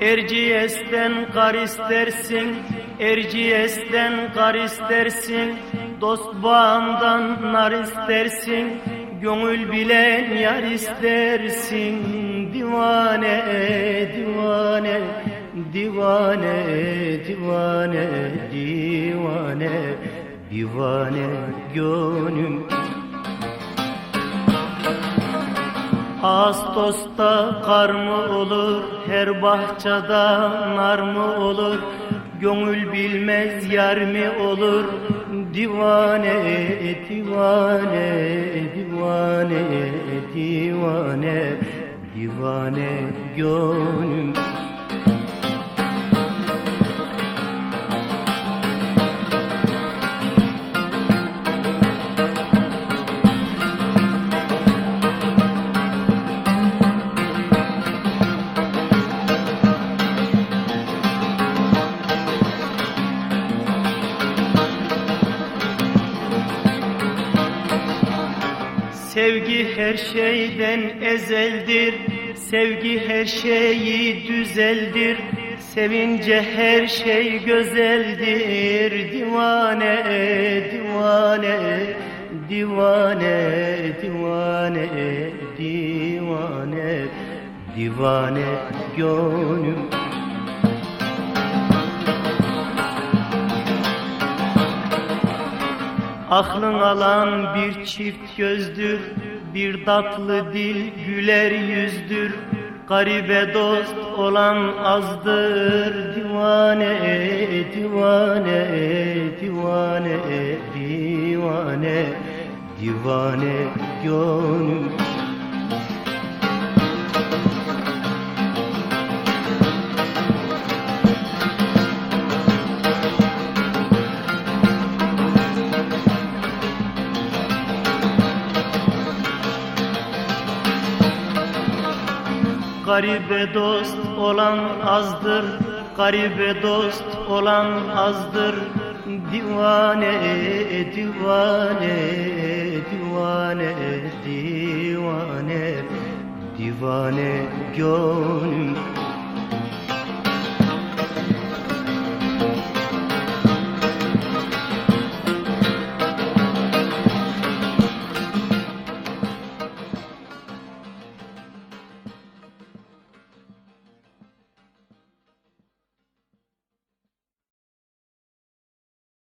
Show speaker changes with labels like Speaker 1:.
Speaker 1: Erciyes'ten kar istersin Erciyes'ten kar istersin. Dost bağından nar istersin Gönül bilen yar istersin. Divane, divane, divane, divane, divane, divane gönlüm Ağustos'ta kar mı olur, her bahçede nar mı olur? Gönül bilmez yar mi olur? Divane, divane, divane, divane, divane gönlüm. Sevgi her şeyden ezeldir. Sevgi her şeyi düzeldir. Sevince her şey güzeldir. Divane, divane, divane, divane, divane, divane gönlüm Aklın alan bir çift gözdür Bir tatlı dil güler yüzdür. Garibe dost olan azdır Divane, divane, divane, divane Divane gönlüm Garibe dost olan azdır Garibe dost olan azdır. Divane, divane, divane, divane Divane gönlüm